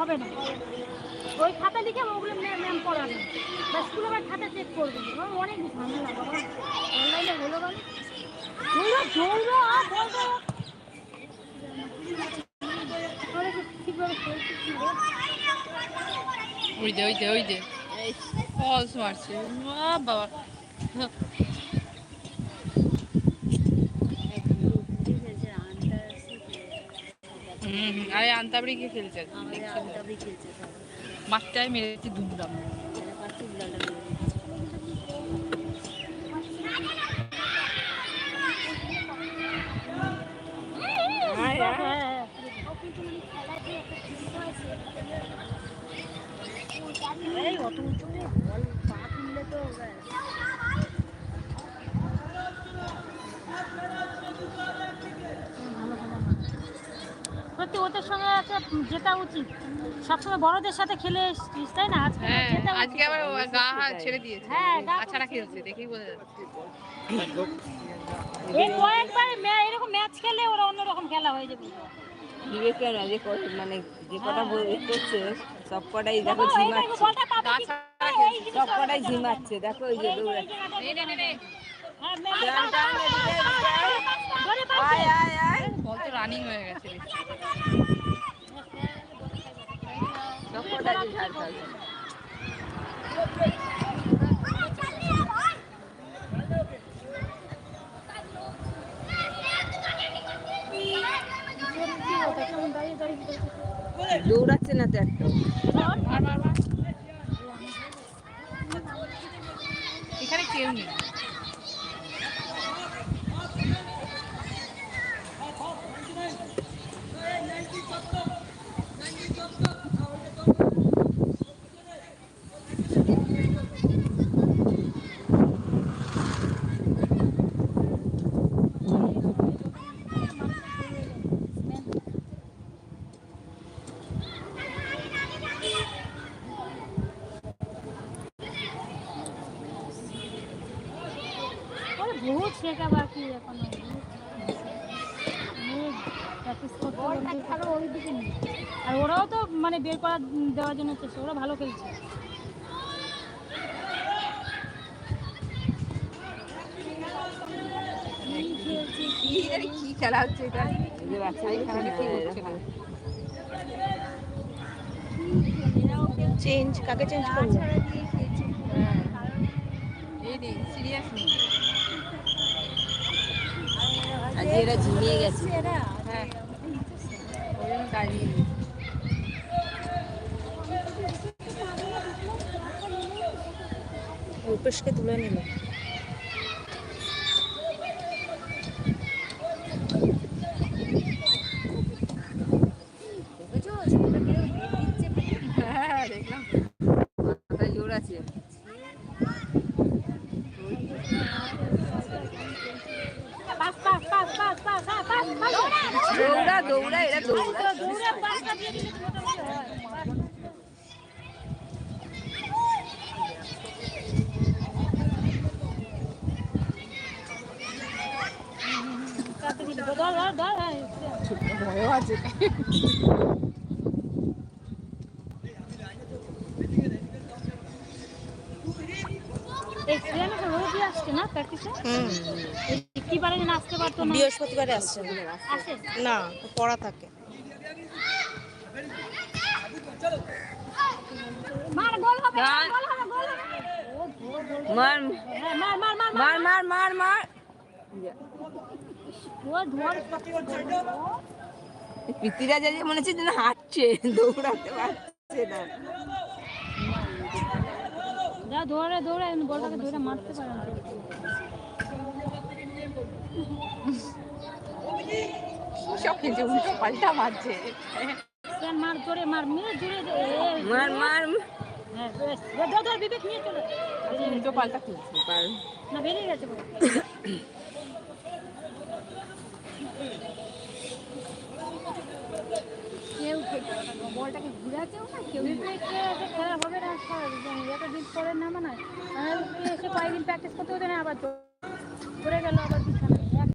হবে না। ওই খাতা লিখে ওগুলো ম্যাম পড়াবে। বা স্কুলে আবার খাতা চেক করবে। অনেক ঝামেলা, বাবা। অনলাইনে হলো কি রে? ওই যে ওই যে ওই যে। ফলস মারছে। বাবা। হুম আরে আন্তাবড়ি কি খেলছে আন্তাবড়ি খেলছে মাঠটায় মেরেছি দুমদাম। অত উঁচু। সত্যি ওদের সঙ্গে আছে যেটা উচিত সবসময় বড়দের সাথে খেলে এসছিস তাই না আজকে হ্যাঁ যেটা আজকে আবার গা হাত ছেড়ে দিয়েছে হ্যাঁ, গা খেলছে দেখেই বোঝা যাচ্ছে এই কয়েকবার এরকম ম্যাচ খেলে ওরা অন্যরকম খেলা হয়ে যাবে বিবেকের যে মানে যে কটা বই করছে সব কটাই দেখো দেখো, ঝিমাচ্ছে সব কটাই ঝিমাচ্ছে যে, দৌড়াচ্ছে রানিং হয়ে গেছে দৌড়াচ্ছে না তো একটা। এখানে কেউ নেই। বহুত শেখা বাকি এখনও? ওই দিকে নেই আর ওরাও তো মানে বের করা দেওয়ার জন্য চেষ্টা ওরা ভালো খেলছে। কি খেলা হচ্ছে এটা? চেঞ্জ কাকে চেঞ্জ করব? এই রে সিরিয়াস নেই আজ এরা ঝিমিয়ে গেছে হ্যাঁ ওই জন্য দাঁড়িয়ে রয়েছে। রূপেশকে তুলে নিল দৌড়া দৌড়া এরা দৌড়া। দৌড়ে পাসটা দিয়ে দিলে তো মোটামুটি হয় তাড়াতাড়ি ধর ধর ধর হ্যাঁ ভয়ও আছে এই ট্রেনে তো রোজই আসছে না প্র্যাকটিসে কি বারে যেন আসতে পারতো না? বৃহস্পতিবারে আসছে। আসে? না পড়া থাকে। মার গোল হবে গোল হবে গোল হবে। ও গোল গোল মার মার মার মার মার। মার মার। মার মার ও ধর পিতিরা যে মনে হচ্ছে যেন হাঁটছে দৌড়াতে পারছে না। দৌড়ায় দৌড়ে বলটাকে ধরে মারতে পারে না। সব খেলছে উল্টো পাল্টা মারছে। মার ধরে মার মেরে জোরে মার মার। হ্যাঁ বেশ। এ, ধর ধর বিবেক নিয়ে চলে। উল্টো পাল্টা খেলছে না বেরিয়ে গেছে বল। কেউ না কেউ হবে না এসে কয়েকদিন প্র্যাকটিস করতে হতো না আবার পড়ে গেল আবার